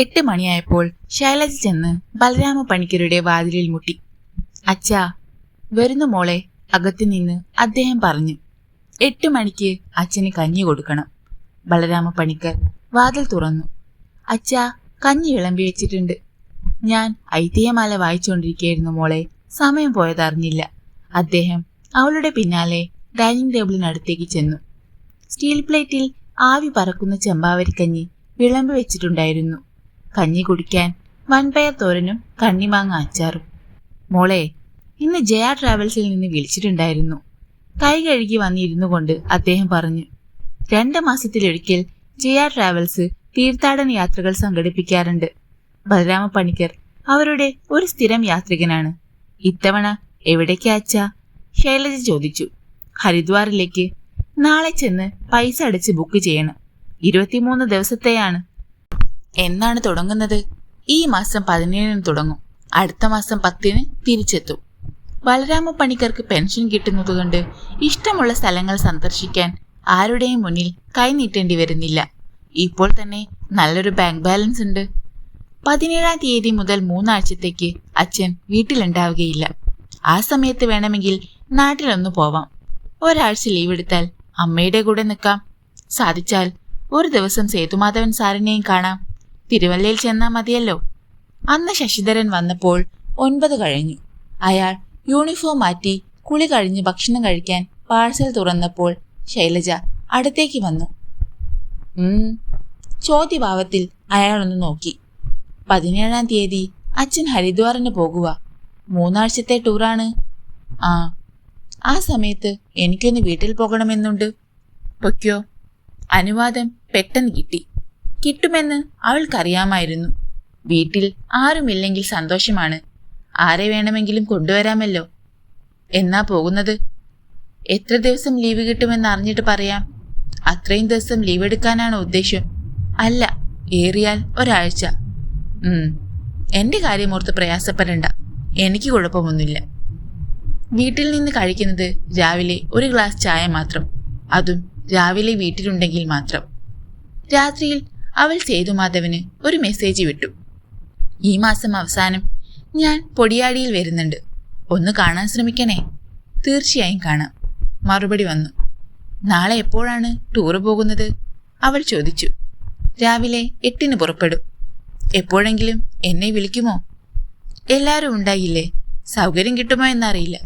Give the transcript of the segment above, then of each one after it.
എട്ട് മണിയായപ്പോൾ ശൈലജ ചെന്ന് ബലരാമ പണിക്കരുടെ വാതിലിൽ മുട്ടി. അച്ഛാ വരുന്ന മോളെ അകത്തു നിന്ന് അദ്ദേഹം പറഞ്ഞു. എട്ട് മണിക്ക് അച്ഛന് കഞ്ഞി കൊടുക്കണം. ബലരാമ പണിക്കർ വാതിൽ തുറന്നു. അച്ഛാ കഞ്ഞി വിളമ്പി വെച്ചിട്ടുണ്ട്. ഞാൻ ഐതിഹ്യമാല വായിച്ചുകൊണ്ടിരിക്കുകയായിരുന്നു മോളെ സമയം പോയതറിഞ്ഞില്ല. അദ്ദേഹം അവളുടെ പിന്നാലെ ഡൈനിങ് ടേബിളിനടുത്തേക്ക് ചെന്നു. സ്റ്റീൽ പ്ലേറ്റിൽ ആവി പറക്കുന്ന ചെമ്പാവരിക്കഞ്ഞി വിളമ്പി വെച്ചിട്ടുണ്ടായിരുന്നു. കഞ്ഞി കുടിക്കാൻ വൻപയർ തോരനും കണ്ണിമാങ്ങ അച്ചാറും. മോളെ ഇന്ന് ജയ ട്രാവൽസിൽ നിന്ന് വിളിച്ചിട്ടുണ്ടായിരുന്നു. കൈ കഴുകി വന്നിരുന്നു കൊണ്ട് അദ്ദേഹം പറഞ്ഞു രണ്ട് മാസത്തിലൊരിക്കൽ ജയ ട്രാവൽസ് തീർത്ഥാടന യാത്രകൾ സംഘടിപ്പിക്കാറുണ്ട്. ബലരാമ പണിക്കർ അവരുടെ ഒരു സ്ഥിരം യാത്രികനാണ്. ഇത്തവണ എവിടേക്കാ അച്ഛാ? ശൈലജ ചോദിച്ചു. ഹരിദ്വാറിലേക്ക് നാളെ ചെന്ന് പൈസ അടിച്ച് ബുക്ക് ചെയ്യണം. ഇരുപത്തിമൂന്ന് ദിവസത്തെയാണ് എന്നാണ് തുടങ്ങുന്നത്? ഈ മാസം പതിനേഴിന് തുടങ്ങും. അടുത്ത മാസം പത്തിന് തിരിച്ചെത്തും. ബലരാമ പണിക്കർക്ക് പെൻഷൻ കിട്ടുന്നതുകൊണ്ട് ഇഷ്ടമുള്ള സ്ഥലങ്ങൾ സന്ദർശിക്കാൻ ആരുടെയും മുന്നിൽ കൈനീട്ടേണ്ടി വരുന്നില്ല. ഇപ്പോൾ തന്നെ നല്ലൊരു ബാങ്ക് ബാലൻസ് ഉണ്ട്. പതിനേഴാം തീയതി മുതൽ മൂന്നാഴ്ചത്തേക്ക് അച്ഛൻ വീട്ടിലുണ്ടാവുകയില്ല. ആ സമയത്ത് വേണമെങ്കിൽ നാട്ടിലൊന്നു പോവാം. ഒരാഴ്ച ലീവ് എടുത്താൽ അമ്മയുടെ കൂടെ നിൽക്കാം. സാധിച്ചാൽ ഒരു ദിവസം സേതുമാധവൻ സാറിനെയും കാണാം. തിരുവല്ലയിൽ ചെന്നാൽ മതിയല്ലോ. അന്ന് ശശിധരൻ വന്നപ്പോൾ ഒൻപത് കഴിഞ്ഞു. അയാൾ യൂണിഫോം മാറ്റി കുളി കഴിഞ്ഞ് ഭക്ഷണം കഴിക്കാൻ പാഴ്സൽ തുറന്നപ്പോൾ ശൈലജ അടുത്തേക്ക് വന്നു. ചോദ്യഭാവത്തിൽ അയാളൊന്ന് നോക്കി. പതിനേഴാം തീയതി അച്ഛൻ ഹരിദ്വാറിന് പോകുക മൂന്നാഴ്ചത്തെ ടൂറാണ്. ആ ആ സമയത്ത് എനിക്കൊന്ന് വീട്ടിൽ പോകണമെന്നുണ്ട്. പൊയ്ക്കോ. അനുവാദം പെട്ടെന്ന് കിട്ടി. കിട്ടുമെന്ന് അവൾക്കറിയാമായിരുന്നു. വീട്ടിൽ ആരുമില്ലെങ്കിൽ സന്തോഷമാണ്. ആരെ വേണമെങ്കിലും കൊണ്ടുവരാമല്ലോ. എന്നാ പോകുന്നത്? എത്ര ദിവസം ലീവ് കിട്ടുമെന്ന് അറിഞ്ഞിട്ട് പറയാം. അത്രയും ദിവസം ലീവ് എടുക്കാനാണ് ഉദ്ദേശം. അല്ല ഏറിയാൽ ഒരാഴ്ച. ഉം. എന്റെ കാര്യമോർത്ത് പ്രയാസപ്പെടണ്ട. എനിക്ക് കുഴപ്പമൊന്നുമില്ല. വീട്ടിൽ നിന്ന് കഴിക്കുന്നത് രാവിലെ ഒരു ഗ്ലാസ് ചായ മാത്രം. അതും രാവിലെ വീട്ടിലുണ്ടെങ്കിൽ മാത്രം. രാത്രിയിൽ അവൾ സേതുമാധവന് ഒരു മെസ്സേജ് വിട്ടു. ഈ മാസം അവസാനം ഞാൻ പൊടിയാടിയിൽ വരുന്നുണ്ട്. ഒന്ന് കാണാൻ ശ്രമിക്കണേ. തീർച്ചയായും കാണാം. മറുപടി വന്നു. നാളെ എപ്പോഴാണ് ടൂറ് പോകുന്നത്? അവൾ ചോദിച്ചു. രാവിലെ എട്ടിന് പുറപ്പെടും. എപ്പോഴെങ്കിലും എന്നെ വിളിക്കുമോ? എല്ലാവരും ഉണ്ടായില്ലേ? സൗകര്യം കിട്ടുമോ എന്നറിയില്ല.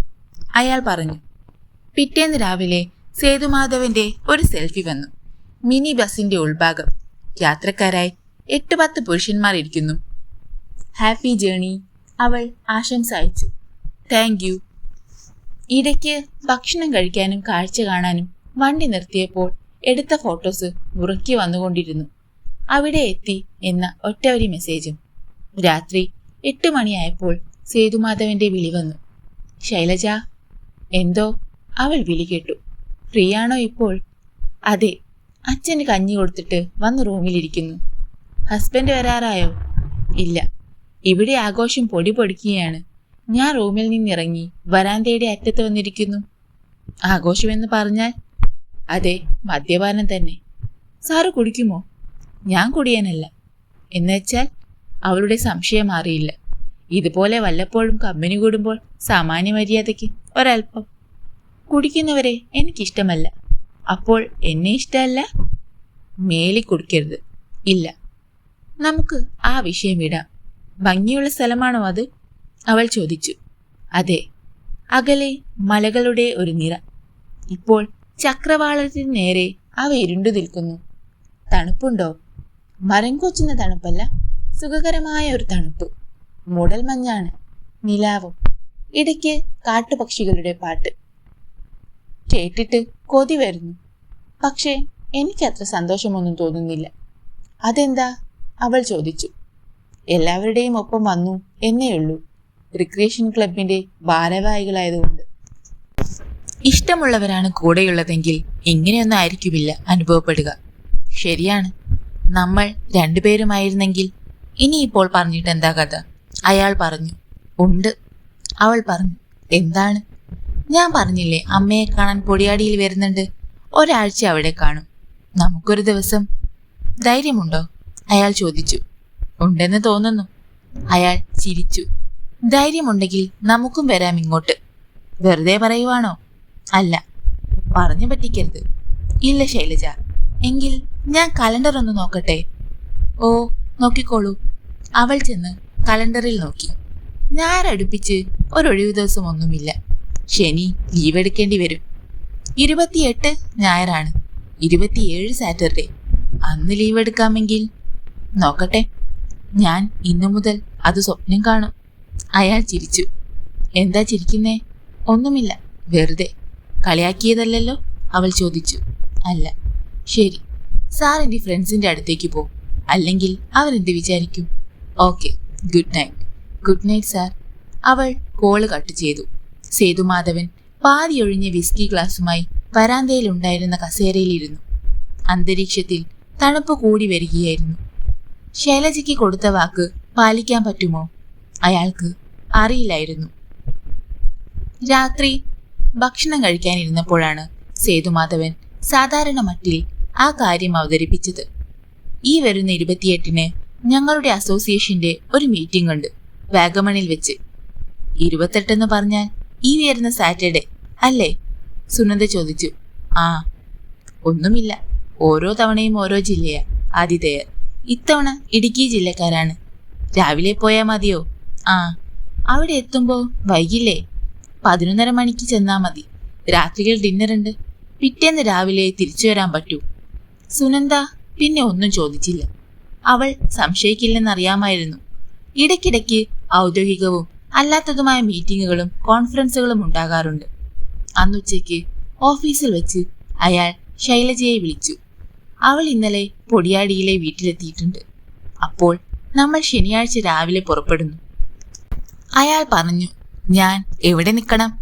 അയാൾ പറഞ്ഞു. പിറ്റേന്ന് രാവിലെ സേതുമാധവന്റെ ഒരു സെൽഫി വന്നു. മിനി ബസിന്റെ ഉൾഭാഗം. യാത്രക്കാരായി എട്ട് പത്ത് പുരുഷന്മാർ ഇരിക്കുന്നു. ഹാപ്പി ജേണി അവൾ ആശംസ അയച്ചു. താങ്ക് യു ഇടയ്ക്ക് ഭക്ഷണം കഴിക്കാനും കാഴ്ച കാണാനും വണ്ടി നിർത്തിയപ്പോൾ എടുത്ത ഫോട്ടോസ് മുറുക്കി വന്നുകൊണ്ടിരുന്നു. അവിടെ എത്തി എന്ന ഒറ്റവരി മെസ്സേജും രാത്രി എട്ട് മണിയായപ്പോൾ സേതുമാധവന്റെ വിളി വന്നു. ശൈലജ എന്തോ? അവൾ വിളി കേട്ടു. ഫ്രീ ആണോ ഇപ്പോൾ? അതെ അച്ഛന് കഞ്ഞി കൊടുത്തിട്ട് വന്ന് റൂമിലിരിക്കുന്നു. ഹസ്ബൻഡ് വരാറായോ? ഇല്ല. ഇവിടെ ആഘോഷം പൊടി പൊടിക്കുകയാണ്. ഞാൻ റൂമിൽ നിന്നിറങ്ങി വരാന്തയുടെ അറ്റത്ത് വന്നിരിക്കുന്നു. ആഘോഷമെന്ന് പറഞ്ഞാൽ? അതെ മദ്യപാനം തന്നെ. സാറ് കുടിക്കുമോ? ഞാൻ കുടിയാനല്ല. എന്നുവെച്ചാൽ അവളുടെ സംശയം മാറിയില്ല. ഇതുപോലെ വല്ലപ്പോഴും കമ്പനി കൂടുമ്പോൾ സാമാന്യ മര്യാദയ്ക്ക് ഒരൽപ്പം. കുടിക്കുന്നവരെ എനിക്കിഷ്ടമല്ല. അപ്പോൾ എന്നെ ഇഷ്ടമല്ല? മേലി കുടിക്കരുത്. ഇല്ല. നമുക്ക് ആ വിഷയം വിടാം. ഭംഗിയുള്ള സ്ഥലമാണോ അത്? അവൾ ചോദിച്ചു. അതെ. അകലെ മലകളുടെ ഒരു നിറ. ഇപ്പോൾ ചക്രവാളത്തിന് നേരെ അവ ഇരുണ്ടു നിൽക്കുന്നു. തണുപ്പുണ്ടോ? മരം കൊച്ചുന്ന തണുപ്പല്ല. സുഖകരമായ ഒരു തണുപ്പ്. മൂടൽ മഞ്ഞാണ്. നിലാവും. ഇടയ്ക്ക് കാട്ടുപക്ഷികളുടെ പാട്ട്. കേട്ടിട്ട് കൊതി വരുന്നു. പക്ഷേ എനിക്കത്ര സന്തോഷമൊന്നും തോന്നുന്നില്ല. അതെന്താ? അവൾ ചോദിച്ചു. എല്ലാവരുടെയും ഒപ്പം വന്നു എന്നേയുള്ളൂ റിക്രിയേഷൻ ക്ലബിന്റെ ഭാരവാഹികളായതുകൊണ്ട്. ഇഷ്ടമുള്ളവരാണ് കൂടെയുള്ളതെങ്കിൽ ഇങ്ങനെയൊന്നും ആയിരിക്കുമില്ല അനുഭവപ്പെടുക. ശരിയാണ്. നമ്മൾ രണ്ടുപേരുമായിരുന്നെങ്കിൽ ഇനിയിപ്പോൾ പറഞ്ഞിട്ട് എന്താ കഥ? അയാൾ പറഞ്ഞു. ഉണ്ട്. അവൾ പറഞ്ഞു. എന്താണ്? ഞാൻ പറഞ്ഞില്ലേ അമ്മയെ കാണാൻ പൊടിയാടിയിൽ വരുന്നുണ്ട്. ഒരാഴ്ച അവിടെ കാണും. നമുക്കൊരു ദിവസം ധൈര്യമുണ്ടോ? അയാൾ ചോദിച്ചു. ഉണ്ടെന്ന് തോന്നുന്നു. അയാൾ ചിരിച്ചു. ധൈര്യമുണ്ടെങ്കിൽ നമുക്കും വരാം ഇങ്ങോട്ട്. വെറുതെ പറയുവാണോ? അല്ല പറഞ്ഞു പറ്റിക്കരുത്. ഇല്ല ശൈലജ. എങ്കിൽ ഞാൻ കലണ്ടർ ഒന്ന് നോക്കട്ടെ? ഓ നോക്കിക്കോളൂ. അവൾ ചെന്ന് കലണ്ടറിൽ നോക്കി. ഞാൻ അടുപ്പിച്ച് ഒരൊഴിവ് ദിവസം ഒന്നുമില്ല ശനി ലീവ് എടുക്കേണ്ടി വരും. ഇരുപത്തിയെട്ട് ഞായറാണ്. ഇരുപത്തിയേഴ് സാറ്റർഡേ. അന്ന് ലീവ് എടുക്കാമെങ്കിൽ. നോക്കട്ടെ. ഞാൻ ഇന്നു മുതൽ അത് സ്വപ്നം കാണും. അയാൾ ചിരിച്ചു. എന്താ ചിരിക്കുന്നേ? ഒന്നുമില്ല. വെറുതെ. കളിയാക്കിയതല്ലല്ലോ? അവൾ ചോദിച്ചു. അല്ല. ശരി. സാർ എന്റെ ഫ്രണ്ട്സിന്റെ അടുത്തേക്ക് പോ. അല്ലെങ്കിൽ അവരെന്ത് വിചാരിക്കും? Okay. Good night. Good night sir. അവൾ കോൾ കട്ട് ചെയ്തു. സേതുമാധവൻ പാതിയൊഴിഞ്ഞ വിസ്കി ഗ്ലാസുമായി വരാന്തയിലുണ്ടായിരുന്ന കസേരയിലിരുന്നു. അന്തരീക്ഷത്തിൽ തണുപ്പ് കൂടി വരികയായിരുന്നു. ശൈലജയ്ക്ക് കൊടുത്ത വാക്ക് പാലിക്കാൻ പറ്റുമോ? അയാൾക്ക് അറിയില്ലായിരുന്നു. രാത്രി ഭക്ഷണം കഴിക്കാനിരുന്നപ്പോഴാണ് സേതുമാധവൻ സാധാരണ മട്ടിൽ ആ കാര്യം അവതരിപ്പിച്ചത്. ഈ വരുന്ന ഇരുപത്തിയെട്ടിന് ഞങ്ങളുടെ അസോസിയേഷന്റെ ഒരു മീറ്റിംഗ് ഉണ്ട് വാഗമണിൽ വെച്ച്. ഇരുപത്തെട്ടെന്ന് പറഞ്ഞാൽ ഈ വരുന്ന സാറ്റർഡേ അല്ലേ? സുനന്ദ ചോദിച്ചു. ആ ഒന്നുമില്ല. ഓരോ തവണയും ഓരോ ജില്ലയാ. ആതിഥേയർ. ഇത്തവണ ഇടുക്കി ജില്ലക്കാരാണ്. രാവിലെ പോയാൽ മതിയോ? ആ അവിടെ എത്തുമ്പോൾ വൈകില്ലേ? പതിനൊന്നര മണിക്ക് ചെന്നാൽ മതി. രാത്രിയിൽ ഡിന്നറുണ്ട്. പിറ്റേന്ന് രാവിലെ തിരിച്ചു വരാൻ പറ്റൂ. സുനന്ദ പിന്നെ ഒന്നും ചോദിച്ചില്ല. അവൾ സംശയിക്കില്ലെന്നറിയാമായിരുന്നു. ഇടയ്ക്കിടയ്ക്ക് ഔദ്യോഗികവും അല്ലാത്തതുമായ മീറ്റിങ്ങുകളും കോൺഫറൻസുകളും ഉണ്ടാകാറുണ്ട്. അന്നുച്ചയ്ക്ക് ഓഫീസിൽ വെച്ച് അയാൾ ശൈലജയെ വിളിച്ചു. അവൾ ഇന്നലെ പൊടിയാടിയിലെ വീട്ടിലെത്തിയിട്ടുണ്ട്. അപ്പോൾ നമ്മൾ ശനിയാഴ്ച രാവിലെ പുറപ്പെടുന്നു. അയാൾ പറഞ്ഞു ഞാൻ എവിടെ നിൽക്കണം?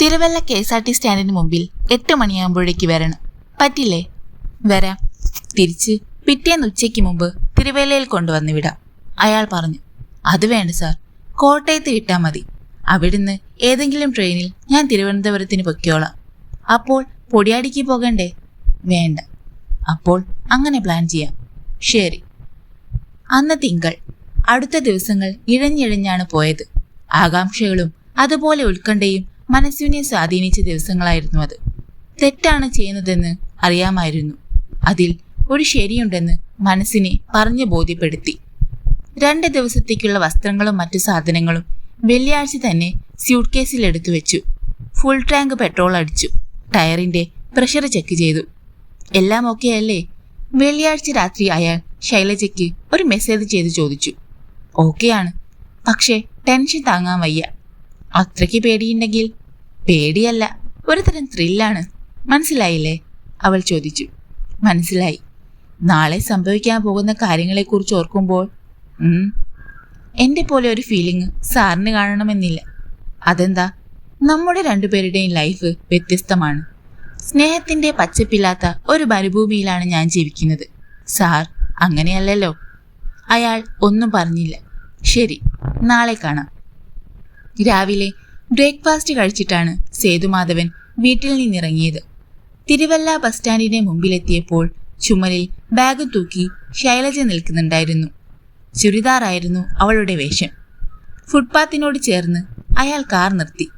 Thiruvalla K S R T സ്റ്റാൻഡിന് മുമ്പിൽ എട്ട് മണിയാകുമ്പോഴേക്ക് വരണം. പറ്റില്ലേ? വരാം. തിരിച്ച് പിറ്റേന്ന് ഉച്ചയ്ക്ക് മുമ്പ് തിരുവല്ലയിൽ കൊണ്ടുവന്ന് വിടാം. അയാൾ പറഞ്ഞു അത് വേണ്ട സാർ. കോട്ടയത്ത് വിട്ടാൽ മതി. അവിടുന്ന് ഏതെങ്കിലും ട്രെയിനിൽ ഞാൻ തിരുവനന്തപുരത്തിന് പൊയ്ക്കോളാം. അപ്പോൾ പൊടിയാടിക്ക് പോകണ്ടേ? വേണ്ട. അപ്പോൾ അങ്ങനെ പ്ലാൻ ചെയ്യാം. ശരി. അന്ന് തിങ്കൾ. അടുത്ത ദിവസങ്ങൾ ഇഴഞ്ഞിഴഞ്ഞാണ് പോയത്. ആകാംക്ഷകളും അതുപോലെ ഉത്കണ്ഠയും മനസ്സിനെ സ്വാധീനിച്ച ദിവസങ്ങളായിരുന്നു അത്. തെറ്റാണ് ചെയ്യുന്നതെന്ന് അറിയാമായിരുന്നു. അതിൽ ഒരു ശരിയുണ്ടെന്ന് മനസ്സിനെ പറഞ്ഞു ബോധ്യപ്പെടുത്തി. രണ്ട് ദിവസത്തേക്കുള്ള വസ്ത്രങ്ങളും മറ്റു സാധനങ്ങളും വെള്ളിയാഴ്ച തന്നെ സ്യൂട്ട് കേസിൽ എടുത്തു വെച്ചു. ഫുൾ ടാങ്ക് പെട്രോൾ അടിച്ചു. ടയറിന്റെ പ്രഷർ ചെക്ക് ചെയ്തു. എല്ലാം ഓക്കെ അല്ലേ? വെള്ളിയാഴ്ച രാത്രി അയാൾ ശൈലജയ്ക്ക് ഒരു മെസ്സേജ് ചെയ്ത് ചോദിച്ചു. ഓക്കെയാണ് പക്ഷേ ടെൻഷൻ താങ്ങാൻ വയ്യ. അത്രയ്ക്ക് പേടിയുണ്ടെങ്കിൽ? പേടിയല്ല. ഒരുതരം ത്രില്ലാണ്. മനസ്സിലായില്ലേ? അവൾ ചോദിച്ചു. മനസ്സിലായി. നാളെ സംഭവിക്കാൻ പോകുന്ന കാര്യങ്ങളെക്കുറിച്ച് ഓർക്കുമ്പോൾ എന്റെ പോലെ ഒരു ഫീലിംഗ് സാറിന് കാണണമെന്നില്ല. അതെന്താ? നമ്മുടെ രണ്ടുപേരുടെയും ലൈഫ് വ്യത്യസ്തമാണ്. സ്നേഹത്തിന്റെ പച്ചപ്പില്ലാത്ത ഒരു മരുഭൂമിയിലാണ് ഞാൻ ജീവിക്കുന്നത്. സാർ അങ്ങനെയല്ലല്ലോ. അയാൾ ഒന്നും പറഞ്ഞില്ല. ശരി നാളെ കാണാം. രാവിലെ ബ്രേക്ക്ഫാസ്റ്റ് കഴിച്ചിട്ടാണ് സേതുമാധവൻ വീട്ടിൽ നിന്നിറങ്ങിയത്. തിരുവല്ല ബസ് സ്റ്റാൻഡിന്റെ മുമ്പിലെത്തിയപ്പോൾ ചുമലിൽ ബാഗ് തൂക്കി ശൈലജ നിൽക്കുന്നുണ്ടായിരുന്നു. ചുരിദാറായിരുന്നു അവളുടെ വേഷം. ഫുട്പാത്തിനോട് ചേർന്ന് അയാൾ കാർ നിർത്തി.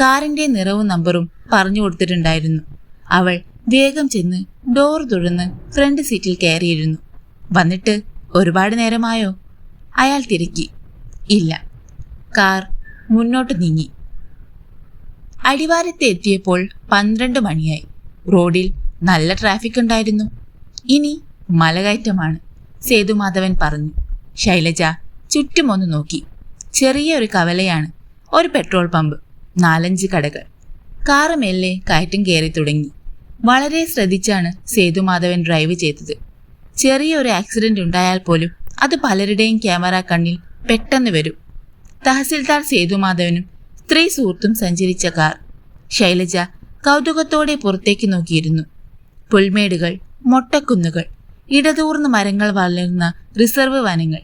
കാറിന്റെ നിറവും നമ്പറും പറഞ്ഞു കൊടുത്തിട്ടുണ്ടായിരുന്നു. അവൾ വേഗം ചെന്ന് ഡോർ തുഴന്ന് ഫ്രണ്ട് സീറ്റിൽ കയറിയിരുന്നു. വന്നിട്ട് ഒരുപാട് നേരമായോ? അയാൾ തിരക്കി. ഇല്ല. കാർ മുന്നോട്ട് നീങ്ങി. അടിവാരത്ത് എത്തിയപ്പോൾ പന്ത്രണ്ട് മണിയായി. റോഡിൽ നല്ല ട്രാഫിക് ഉണ്ടായിരുന്നു. ഇനി മലകയറ്റമാണ് സേതുമാധവൻ പറഞ്ഞു. ശൈലജ ചുറ്റുമൊന്ന് നോക്കി. ചെറിയ ഒരു കവലയാണ് ഒരു പെട്രോൾ പമ്പ് നാലഞ്ച് കടകൾ. കാറ് മെല്ലെ കയറ്റം കയറി തുടങ്ങി. വളരെ ശ്രദ്ധിച്ചാണ് സേതുമാധവൻ ഡ്രൈവ് ചെയ്തത്. ചെറിയ ഒരു ആക്സിഡന്റ് ഉണ്ടായാൽ പോലും അത് പലരുടെയും ക്യാമറ കണ്ണിൽ പെട്ടെന്ന് വരും. തഹസിൽദാർ സേതുമാധവനും സ്ത്രീ സുഹൃത്തും സഞ്ചരിച്ച കാർ. ശൈലജ കൗതുകത്തോടെ പുറത്തേക്ക് നോക്കിയിരുന്നു. പുൽമേടുകൾ മൊട്ടക്കുന്നുകൾ ഇടതൂർന്ന മരങ്ങൾ വളരുന്ന റിസർവ് വനങ്ങൾ.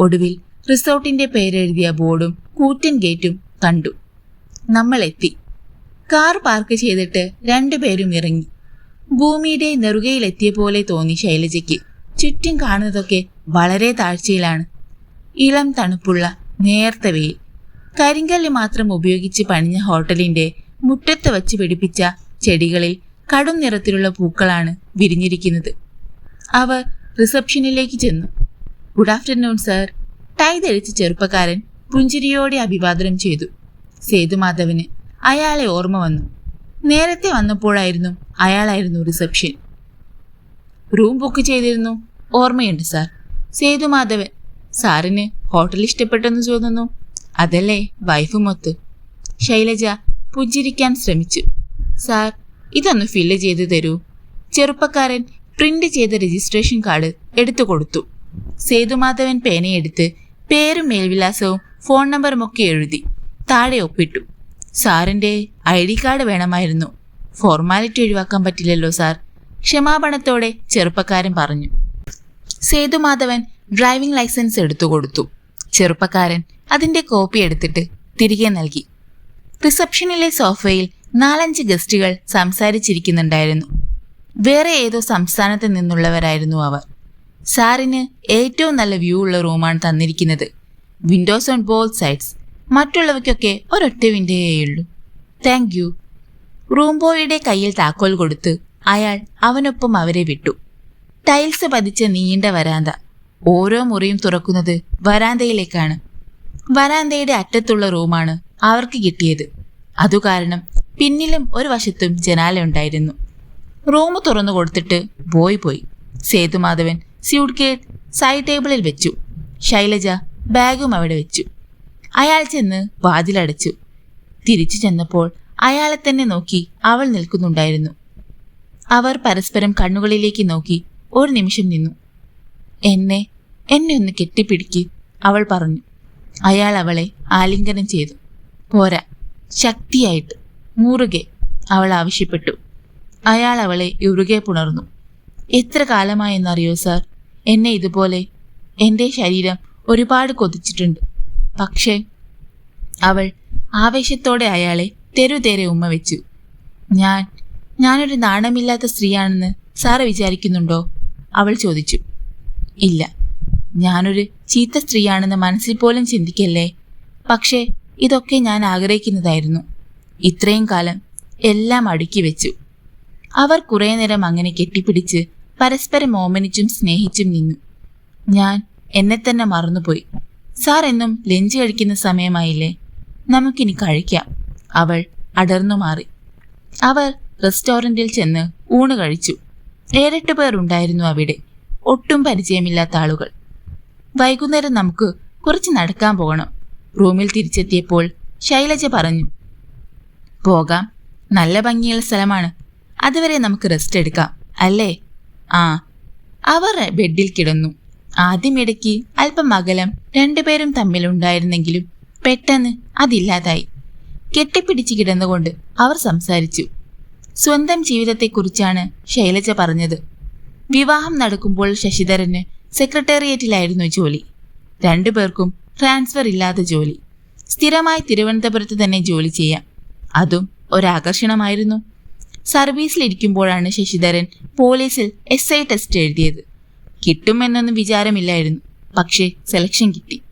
ഒടുവിൽ റിസോർട്ടിന്റെ പേരെഴുതിയ ബോർഡും കൂറ്റൻ ഗേറ്റും കണ്ടു. നമ്മൾ എത്തി കാർ പാർക്ക് ചെയ്തിട്ട് രണ്ടുപേരും ഇറങ്ങി. ഭൂമിയുടെ നെറുകയിലെത്തിയ പോലെ തോന്നി ശൈലജയ്ക്ക്. ചുറ്റും കാണുന്നതൊക്കെ വളരെ താഴ്ചയിലാണ്. ഇളം തണുപ്പുള്ള നേർത്ത വെയിൽ. കരിങ്കല്ല് മാത്രം ഉപയോഗിച്ച് പണിഞ്ഞ ഹോട്ടലിന്റെ മുറ്റത്ത് വച്ച് പിടിപ്പിച്ച ചെടികളിൽ കടും നിറത്തിലുള്ള പൂക്കളാണ് വിരിഞ്ഞിരിക്കുന്നത്. അവർ റിസപ്ഷനിലേക്ക് ചെന്നു. ഗുഡ് ആഫ്റ്റർനൂൺ സർ ടൈ ധരിച്ച ചെറുപ്പക്കാരൻ പുഞ്ചിരിയോടെ അഭിവാദനം ചെയ്തു. സേതുമാധവന് അയാളെ ഓർമ്മ വന്നു. നേരത്തെ വന്നപ്പോഴായിരുന്നു അയാളായിരുന്നു റിസപ്ഷൻ. റൂം ബുക്ക് ചെയ്തിരുന്നു. ഓർമ്മയുണ്ട് സാർ. സേതുമാധവൻ സാറിന് ഹോട്ടൽ ഇഷ്ടപ്പെട്ടെന്ന് തോന്നുന്നു. അതല്ലേ വൈഫ് വൈഫുമൊത്ത് ശൈലജ പുഞ്ചിരിക്കാൻ ശ്രമിച്ചു. സാർ ഇതൊന്ന് ഫില്ല് ചെയ്തു തരൂ. ചെറുപ്പക്കാരൻ പ്രിന്റ് ചെയ്ത രജിസ്ട്രേഷൻ കാർഡ് എടുത്തു കൊടുത്തു. സേതുമാധവൻ പേനയെടുത്ത് പേരും മേൽവിലാസവും ഫോൺ നമ്പറും ഒക്കെ എഴുതി താഴെ ഒപ്പിട്ടു. സാറിന്റെ ഐ ഡി കാർഡ് വേണമായിരുന്നു. ഫോർമാലിറ്റി ഒഴിവാക്കാൻ പറ്റില്ലല്ലോ സാർ ക്ഷമാപണത്തോടെ ചെറുപ്പക്കാരൻ പറഞ്ഞു. സേതുമാധവൻ ഡ്രൈവിംഗ് ലൈസൻസ് എടുത്തു കൊടുത്തു. ചെറുപ്പക്കാരൻ അതിന്റെ കോപ്പി എടുത്തിട്ട് തിരികെ നൽകി. റിസപ്ഷനിലെ സോഫയിൽ നാലഞ്ച് ഗസ്റ്റുകൾ സംസാരിച്ചിരിക്കുന്നുണ്ടായിരുന്നു. വേറെ ഏതോ സംസ്ഥാനത്ത് നിന്നുള്ളവരായിരുന്നു അവർ. സാറിന് ഏറ്റവും നല്ല വ്യൂ ഉള്ള റൂമാണ് തന്നിരിക്കുന്നത്. വിൻഡോസ് ഓൺ ബോൾ സൈഡ്സ് മറ്റുള്ളവയ്ക്കൊക്കെ ഒരൊറ്റ വിൻഡോയേയുള്ളൂ താങ്ക് യു റൂം ബോയുടെ കയ്യിൽ താക്കോൽ കൊടുത്ത് അയാൾ അവനൊപ്പം അവരെ വിട്ടു. ടൈൽസ് പതിച്ച നീണ്ട വരാന്ത. ഓരോ മുറിയും തുറക്കുന്നത് വരാന്തയിലേക്കാണ്. വരാന്തയുടെ അറ്റത്തുള്ള റൂമാണ് അവർക്ക് കിട്ടിയത്. അതുകാരണം പിന്നിലും ഒരു വശത്തും ജനാല ഉണ്ടായിരുന്നു. റൂം തുറന്നു കൊടുത്തിട്ട് ബോയ് പോയി. സേതുമാധവൻ സ്യൂട്ട് കേട്ട് സൈഡ് ടേബിളിൽ വെച്ചു. ശൈലജ ബാഗും അവിടെ വെച്ചു. അയാൾ ചെന്ന് വാതിലടച്ചു തിരിച്ചു ചെന്നപ്പോൾ അയാളെ തന്നെ നോക്കി അവൾ നിൽക്കുന്നുണ്ടായിരുന്നു. അവർ പരസ്പരം കണ്ണുകളിലേക്ക് നോക്കി ഒരു നിമിഷം നിന്നു. എന്നെ എന്നെ ഒന്ന് കെട്ടിപ്പിടിക്ക് അവൾ പറഞ്ഞു. അയാൾ അവളെ ആലിംഗനം ചെയ്തു. പോരാ ശക്തിയായിട്ട് മുറുകെ അവൾ ആവശ്യപ്പെട്ടു. അയാൾ അവളെ ഉറുകെ പുണർന്നു. എത്ര കാലമായെന്നറിയോ സർ? എന്നെ ഇതുപോലെ എന്റെ ശരീരം ഒരുപാട് കൊതിച്ചിട്ടുണ്ട്. പക്ഷേ അവൾ ആവേശത്തോടെ അയാളെ തെരുതേരെ ഉമ്മ വെച്ചു. ഞാൻ ഞാനൊരു നാണമില്ലാത്ത സ്ത്രീയാണെന്ന് സാറ് വിചാരിക്കുന്നുണ്ടോ? അവൾ ചോദിച്ചു. ഇല്ല ഞാനൊരു ചീത്ത സ്ത്രീയാണെന്ന് മനസ്സിൽ പോലും ചിന്തിക്കല്ലേ? പക്ഷേ ഇതൊക്കെ ഞാൻ ആഗ്രഹിക്കുന്നതായിരുന്നു. ഇത്രയും കാലം എല്ലാം അടുക്കി വെച്ചു. അവർ കുറേ നേരം അങ്ങനെ കെട്ടിപ്പിടിച്ച് പരസ്പരം ഓമനിച്ചും സ്നേഹിച്ചും നിന്നു. ഞാൻ എന്നെ തന്നെ മറന്നുപോയി. സാർ എന്നും ലഞ്ച് കഴിക്കുന്ന സമയമായില്ലേ? നമുക്കിനി കഴിക്കാം. അവൾ അടർന്നു മാറി. അവർ റെസ്റ്റോറന്റിൽ ചെന്ന് ഊണ് കഴിച്ചു. ഏഴെട്ട് പേർ ഉണ്ടായിരുന്നു അവിടെ. ഒട്ടും പരിചയമില്ലാത്ത ആളുകൾ. വൈകുന്നേരം നമുക്ക് കുറച്ച് നടക്കാൻ പോകണം. റൂമിൽ തിരിച്ചെത്തിയപ്പോൾ ശൈലജ പറഞ്ഞു പോകാം. നല്ല ഭംഗിയുള്ള സ്ഥലമാണ്. അതുവരെ നമുക്ക് റെസ്റ്റ് എടുക്കാം അല്ലേ? ആ അവർ ബെഡിൽ കിടന്നു. ആദ്യം ആദ്യമിടയ്ക്ക് അല്പം അകലം രണ്ടുപേരും തമ്മിലുണ്ടായിരുന്നെങ്കിലും പെട്ടെന്ന് അതില്ലാതായി. കെട്ടിപ്പിടിച്ച് കിടന്നുകൊണ്ട് അവർ സംസാരിച്ചു. സ്വന്തം ജീവിതത്തെക്കുറിച്ചാണ് ശൈലജ പറഞ്ഞത്. വിവാഹം നടക്കുമ്പോൾ ശശിധരന് സെക്രട്ടേറിയറ്റിലായിരുന്നു ജോലി. രണ്ടുപേർക്കും ട്രാൻസ്ഫർ ഇല്ലാത്ത ജോലി. സ്ഥിരമായി തിരുവനന്തപുരത്ത് തന്നെ ജോലി ചെയ്യാം. അതും ഒരാകർഷണമായിരുന്നു. സർവീസിലിരിക്കുമ്പോഴാണ് ശശിധരൻ പോലീസിൽ എസ് ഐ ടെസ്റ്റ് എഴുതിയത്. കിട്ടുമെന്നൊന്നും വിചാരമില്ലായിരുന്നു. പക്ഷേ സെലക്ഷൻ കിട്ടി.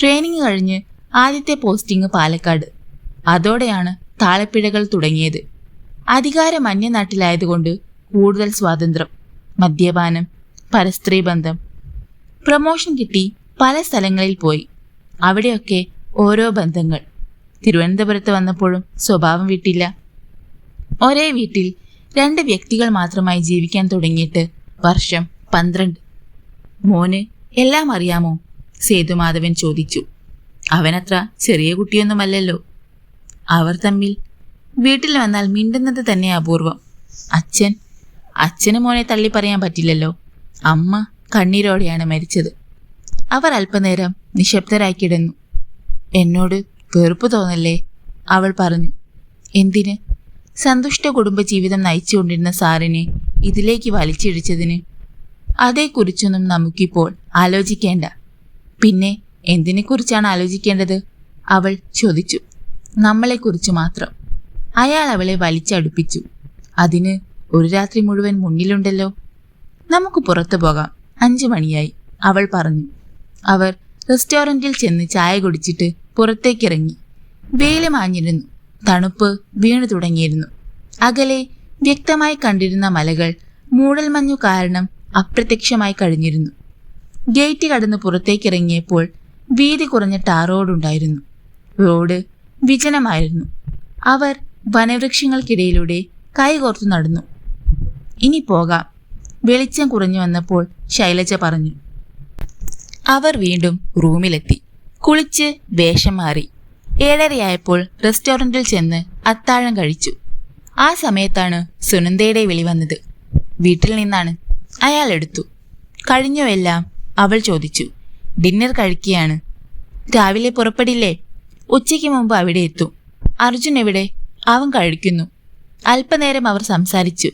ട്രെയിനിങ് കഴിഞ്ഞ് ആദ്യത്തെ പോസ്റ്റിംഗ് പാലക്കാട്. അതോടെയാണ് താളപ്പിഴകൾ തുടങ്ങിയത്. അധികാരം അന്യനാട്ടിലായതുകൊണ്ട് കൂടുതൽ സ്വാതന്ത്ര്യം മദ്യപാനം പരസ്ത്രീ ബന്ധം. പ്രമോഷൻ കിട്ടി പല സ്ഥലങ്ങളിൽ പോയി. അവിടെയൊക്കെ ഓരോ ബന്ധങ്ങൾ. തിരുവനന്തപുരത്ത് വന്നപ്പോഴും സ്വഭാവം വിട്ടില്ല. ഒരേ വീട്ടിൽ രണ്ട് വ്യക്തികൾ മാത്രമായി ജീവിക്കാൻ തുടങ്ങിയിട്ട് വർഷം പന്ത്രണ്ട്. മോന് എല്ലാം അറിയാമോ? സേതുമാധവൻ ചോദിച്ചു. അവനത്ര ചെറിയ കുട്ടിയൊന്നുമല്ലല്ലോ. അവർ തമ്മിൽ വീട്ടിൽ വന്നാൽ മിണ്ടുന്നത് തന്നെ അപൂർവം. അച്ഛൻ അച്ഛന് മോനെ തള്ളി പറയാൻ പറ്റില്ലല്ലോ. അമ്മ കണ്ണീരോടെയാണ് മരിച്ചത്. അവർ അല്പനേരം നിശബ്ദരായി കിടന്നു. എന്നോട് വെറുപ്പ് തോന്നല്ലേ? അവൾ പറഞ്ഞു. എന്തിന്? സന്തുഷ്ട കുടുംബജീവിതം നയിച്ചുകൊണ്ടിരുന്ന സാറിനെ ഇതിലേക്ക് വലിച്ചിടിച്ചതിന് അതേക്കുറിച്ചൊന്നും നമുക്കിപ്പോൾ ആലോചിക്കേണ്ട. പിന്നെ എന്തിനെക്കുറിച്ചാണ് ആലോചിക്കേണ്ടത്? അവൾ ചോദിച്ചു. നമ്മളെക്കുറിച്ച് മാത്രം. അയാൾ അവളെ വലിച്ചടുപ്പിച്ചു. അതിന് ഒരു രാത്രി മുഴുവൻ മുന്നിലുണ്ടല്ലോ. നമുക്ക് പുറത്തു പോകാം. അഞ്ചു മണിയായി. അവൾ പറഞ്ഞു. അവർ റെസ്റ്റോറന്റിൽ ചെന്ന് ചായ കുടിച്ചിട്ട് പുറത്തേക്കിറങ്ങി. വെയിൽ മാഞ്ഞിരുന്നു തണുപ്പ് വീണു തുടങ്ങിയിരുന്നു. അകലെ വ്യക്തമായി കണ്ടിരുന്ന മലകൾ മൂടൽമഞ്ഞു കാരണം അപ്രത്യക്ഷമായി കഴിഞ്ഞിരുന്നു. ഗേറ്റ് കടന്ന് പുറത്തേക്കിറങ്ങിയപ്പോൾ വീതി കുറഞ്ഞ ടാർ റോഡുണ്ടായിരുന്നു റോഡ് വിജനമായിരുന്നു. അവർ വനവൃക്ഷങ്ങൾക്കിടയിലൂടെ കൈകോർത്തു നടന്നു. ഇനി പോകാം വെളിച്ചം കുറഞ്ഞു വന്നപ്പോൾ ശൈലജ പറഞ്ഞു. അവർ വീണ്ടും റൂമിലെത്തി. കുളിച്ച് വേഷം മാറി. ഏഴരയായപ്പോൾ റെസ്റ്റോറന്റിൽ ചെന്ന് അത്താഴം കഴിച്ചു. ആ സമയത്താണ് സുനന്ദയുടെ വിളി വന്നത്. വീട്ടിൽ നിന്നാണ് അയാൾ എടുത്തു. കഴിഞ്ഞോ എല്ലാം അവൾ ചോദിച്ചു ഡിന്നർ കഴിക്കുകയാണ്. രാവിലെ പുറപ്പെടില്ലേ? ഉച്ചയ്ക്ക് മുമ്പ് അവിടെ എത്തും. അർജുൻ എവിടെ? അവൻ കഴിക്കുന്നു. അല്പനേരം അവർ സംസാരിച്ചു.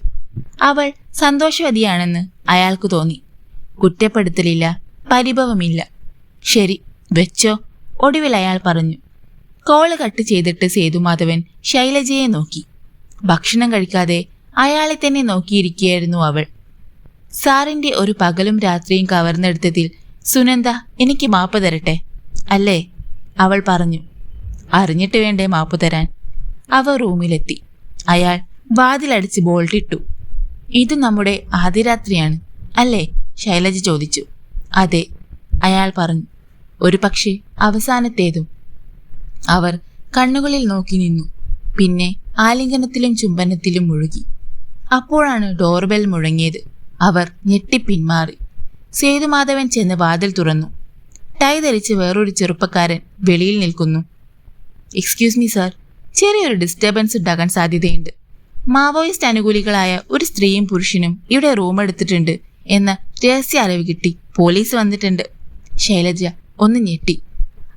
അവൾ സന്തോഷവതിയാണെന്ന് അയാൾക്ക് തോന്നി. കുറ്റപ്പെടുത്തലില്ല പരിഭവമില്ല. ശരി വെച്ചോ ഒടുവിൽ അയാൾ പറഞ്ഞു. കോൾ കട്ട് ചെയ്തിട്ട് സേതുമാധവൻ ശൈലജയെ നോക്കി. ഭക്ഷണം കഴിക്കാതെ അയാളെ തന്നെ നോക്കിയിരിക്കുകയായിരുന്നു അവൾ. സാറിന്റെ ഒരു പകലും രാത്രിയും കവർന്നെടുത്തതിൽ സുനന്ദ എനിക്ക് മാപ്പ് തരട്ടെ? അല്ലേ അവൾ പറഞ്ഞു. അറിഞ്ഞിട്ട് വേണ്ടേ മാപ്പ് തരാൻ? അവ റൂമിലെത്തി. അയാൾ വാതിലടിച്ച് ബോൾട്ടിട്ടു. ഇത് നമ്മുടെ ആദ്യരാത്രിയാണ് അല്ലേ? ശൈലജ ചോദിച്ചു. അതെ അയാൾ പറഞ്ഞു. ഒരു പക്ഷേ അവസാനത്തേതും. അവർ കണ്ണുകളിൽ നോക്കി നിന്നു. പിന്നെ ആലിംഗനത്തിലും ചുംബനത്തിലും മുഴുകി. അപ്പോഴാണ് ഡോർബെൽ മുഴങ്ങിയത്. അവർ ഞെട്ടിപ്പിന്മാറി സേതുമാധവൻ ചെന്ന് വാതിൽ തുറന്നു. ടൈ ധരിച്ച് വേറൊരു ചെറുപ്പക്കാരൻ വെളിയിൽ നിൽക്കുന്നു. എക്സ്ക്യൂസ് മീ സാർ ചെറിയൊരു ഡിസ്റ്റർബൻസ് ഉണ്ടാകാൻ സാധ്യതയുണ്ട്. മാവോയിസ്റ്റ് അനുകൂലികളായ ഒരു സ്ത്രീയും പുരുഷനും ഇവിടെ റൂം എടുത്തിട്ടുണ്ട് എന്ന രഹസ്യ അറിവ് കിട്ടി. പോലീസ് വന്നിട്ടുണ്ട്. ശൈലജ ഒന്ന് ഞെട്ടി.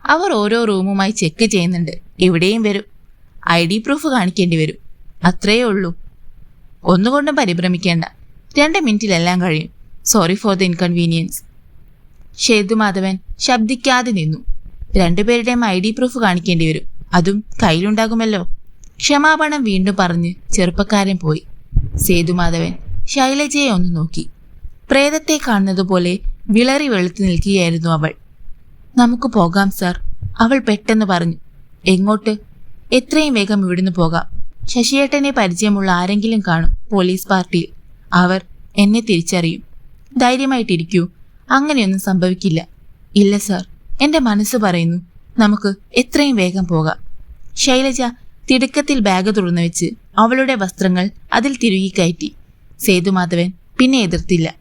അവർ ഓരോ റൂമുമായി ചെക്ക് ചെയ്യുന്നുണ്ട്. എവിടെയും വരും. ഐ ഡി പ്രൂഫ് കാണിക്കേണ്ടി വരും. അത്രയേ ഉള്ളൂ. ഒന്നുകൊണ്ടും പരിഭ്രമിക്കേണ്ട. രണ്ട് മിനിറ്റിലെല്ലാം കഴിയും. Sorry for the inconvenience Sethumadhavan ശബ്ദിക്കാതെ നിന്നു. രണ്ടുപേരുടെയും ഐ ഡി പ്രൂഫ് കാണിക്കേണ്ടി വരും. അതും കയ്യിലുണ്ടാകുമല്ലോ. ക്ഷമാപണം വീണ്ടും പറഞ്ഞ് ചെറുപ്പക്കാരൻ പോയി. സേതുമാധവൻ ശൈലജയെ ഒന്ന് നോക്കി. പ്രേതത്തെ കാണുന്നതുപോലെ വിളറി വെളുത്തു നിൽക്കുകയായിരുന്നു അവൾ. നമുക്ക് പോകാം സാർ. അവൾ പെട്ടെന്ന് പറഞ്ഞു. എങ്ങോട്ട്? എത്രയും വേഗം ഇവിടുന്ന് പോകാം. ശശിയേട്ടനെ പരിചയമുള്ള ആരെങ്കിലും കാണും പോലീസ് പാർട്ടിയിൽ. അവർ എന്നെ തിരിച്ചറിയും. ധൈര്യമായിട്ടിരിക്കൂ. അങ്ങനെയൊന്നും സംഭവിക്കില്ല. ഇല്ല സാർ. എന്റെ മനസ്സ് പറയുന്നു നമുക്ക് എത്രയും വേഗം പോകാം. ശൈലജ തിടുക്കത്തിൽ ബാഗ് തുറന്നു വെച്ച് അവളുടെ വസ്ത്രങ്ങൾ അതിൽ തിരുകി കയറ്റി. സേതുമാധവൻ പിന്നെ എതിർത്തില്ല.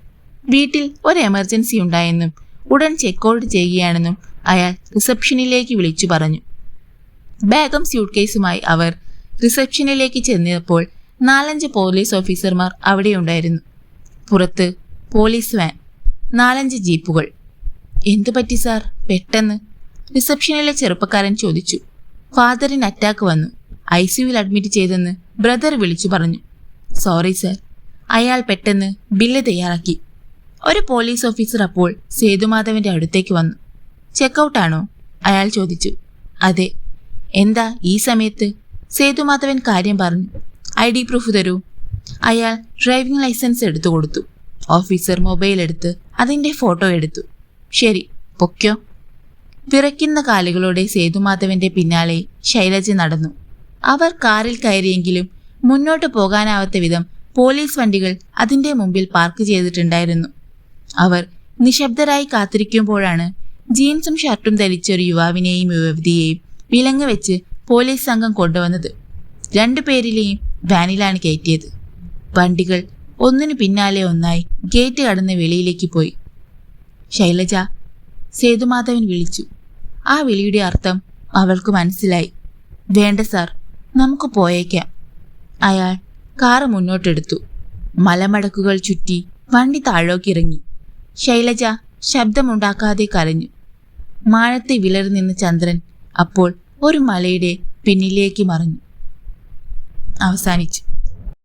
വീട്ടിൽ ഒരു എമർജൻസി ഉണ്ടായെന്നും ഉടൻ ചെക്ക് ഔട്ട് ചെയ്യുകയാണെന്നും അയാൾ റിസപ്ഷനിലേക്ക് വിളിച്ചു പറഞ്ഞു. ബാഗും സ്യൂട്ട് കേസുമായി അവർ റിസപ്ഷനിലേക്ക് ചെന്നപ്പോൾ നാലഞ്ച് പോലീസ് ഓഫീസർമാർ അവിടെ ഉണ്ടായിരുന്നു. പുറത്ത് പോലീസ് വാൻ നാലഞ്ച് ജീപ്പുകൾ. എന്തു പറ്റി സാർ? പെട്ടെന്ന്? റിസപ്ഷനിലെ ചെറുപ്പക്കാരൻ ചോദിച്ചു. ഫാദറിന് അറ്റാക്ക് വന്നു. ഐ സിയുവിൽ അഡ്മിറ്റ് ചെയ്തെന്ന് ബ്രദർ വിളിച്ചു പറഞ്ഞു. സോറി സർ അയാൾ പെട്ടെന്ന് ബില്ല് തയ്യാറാക്കി. ഒരു പോലീസ് ഓഫീസർ അപ്പോൾ സേതുമാധവന്റെ അടുത്തേക്ക് വന്നു. ചെക്കൗട്ടാണോ? അയാൾ ചോദിച്ചു. അതെ. എന്താ ഈ സമയത്ത്? സേതുമാധവൻ കാര്യം പറഞ്ഞു. ഐ ഡി പ്രൂഫ് തരൂ. അയാൾ ഡ്രൈവിംഗ് ലൈസൻസ് എടുത്തു കൊടുത്തു. ഓഫീസർ മൊബൈൽ എടുത്ത് അതിന്റെ ഫോട്ടോ എടുത്തു. ശരി പൊക്കോ വിറയ്ക്കുന്ന കാലുകളോടെ സേതുമാധവന്റെ പിന്നാലെ ശൈലജ നടന്നു. അവർ കാറിൽ കയറിയെങ്കിലും മുന്നോട്ട് പോകാനാവാത്ത വിധം പോലീസ് വണ്ടികൾ അതിന്റെ മുമ്പിൽ പാർക്ക് ചെയ്തിട്ടുണ്ടായിരുന്നു. അവർ നിശബ്ദരായി കാത്തിരിക്കുമ്പോഴാണ് ജീൻസും ഷർട്ടും ധരിച്ച ഒരു യുവാവിനെയും യുവതിയെയും വിലങ്ങ് വെച്ച് പോലീസ് സംഘം കൊണ്ടുവന്നത്. രണ്ടു രണ്ടുപേരിലെയും വാനിലാണ് കയറ്റിയത്. വണ്ടികൾ ഒന്നിനു പിന്നാലെ ഒന്നായി ഗേറ്റ് കടന്ന് വെളിയിലേക്ക് പോയി. ശൈലജ സേതുമാധവൻ വിളിച്ചു. ആ വിളിയുടെ അർത്ഥം അവൾക്ക് മനസ്സിലായി. വേണ്ട സാർ നമുക്ക് പോയേക്കാം. അയാൾ കാറ് മുന്നോട്ടെടുത്തു. മലമടക്കുകൾ ചുറ്റി വണ്ടി താഴോക്കിറങ്ങി. ശൈലജ ശബ്ദമുണ്ടാക്കാതെ കരഞ്ഞു. മാഴത്തെ വിളറി നിന്ന ചന്ദ്രൻ അപ്പോൾ ഒരു മലയുടെ പിന്നിലേക്ക് മറഞ്ഞു. അവസാനിച്ചു.